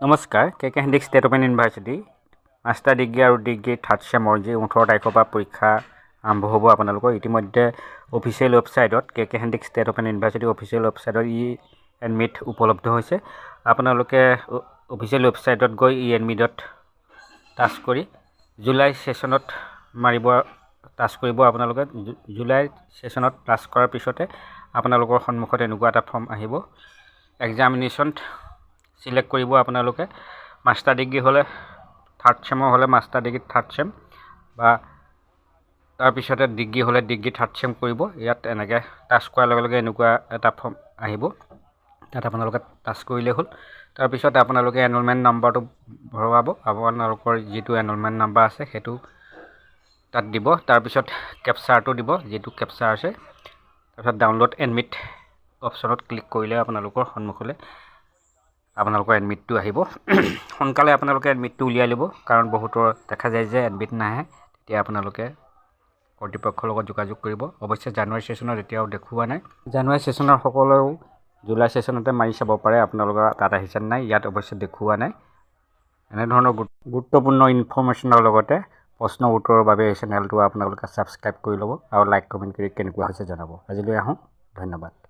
নমস্কাৰ K K Handique state open university master degree আৰু degree third sem যি ওঠৰ তাৰিখৰ পৰা পৰীক্ষা আৰম্ভ হ'ব আপোনালোকৰ ইতিমধ্যে অফিচিয়েল ৱেবছাইটত K K Handique state open university official ৱেবছাইটত ই এডমিট উপলব্ধ হৈছে। আপোনালোকে অফিচিয়েল ৱেবছাইটত গৈ ই এডমিটত টাচ কৰি জুলাই ছেশ্যনত মাৰিব টাচ কৰিব আপোনালোকে। জুলাই ছেশ্যনত টাচ কৰাৰ পিছতে আপোনালোকৰ সন্মুখত এনেকুৱা এটা ফৰ্ম আহিব। এক্সামিনেশ্যন চিলেক্ট কৰিব আপোনালোকে। মাষ্টাৰ ডিগ্ৰী হ'লে থাৰ্ড চেমৰ হ'লে মাষ্টাৰ ডিগ্ৰী থাৰ্ড চেম বা তাৰপিছতে ডিগ্ৰী হ'লে ডিগ্ৰী থাৰ্ড চেম কৰিব। ইয়াত এনেকৈ টাচ কৰাৰ লগে লগে এনেকুৱা এটা ফৰ্ম আহিব। তাত আপোনালোকে টাচ কৰিলেই হ'ল। তাৰপিছত আপোনালোকে এনৰলমেণ্ট নাম্বাৰটো ভৰোৱাব আপোনালোকৰ যিটো এনৰলমেণ্ট নাম্বাৰ আছে সেইটো তাত দিব। তাৰপিছত কেপচাৰটো দিব, যিটো কেপচাৰ আছে। তাৰপিছত ডাউনলোড এডমিট অপশ্যনত ক্লিক কৰিলে আপোনালোকৰ সন্মুখলৈ। আপোনালোকৰ এডমিটটো আহিব। সোনকালে আপোনালোকে এডমিটটো উলিয়াই ল'ব কাৰণ বহুতৰ দেখা যায় যে এডমিট নাহে। তেতিয়া আপোনালোকে কৰ্তৃপক্ষৰ লগত যোগাযোগ কৰিব। অৱশ্যে জানুৱাৰী ছেশ্যনত এতিয়াও দেখুওৱা নাই। জানুৱাৰী ছেশ্যনৰ সকলেও জুলাই ছেশ্যনতে মাৰি চাব পাৰে। আপোনালোকৰ তাত আহিছে নাই ইয়াত অৱশ্যে দেখুওৱা নাই। এনেধৰণৰ গুৰুত্বপূৰ্ণ ইনফৰ্মেশ্যনৰ লগতে প্ৰশ্ন উত্তৰৰ বাবে এই চেনেলটো আপোনালোকে ছাবস্ক্ৰাইব কৰি ল'ব আৰু লাইক কমেণ্ট কৰি কেনেকুৱা হৈছে জনাব। আজিলৈ আহোঁ। ধন্যবাদ।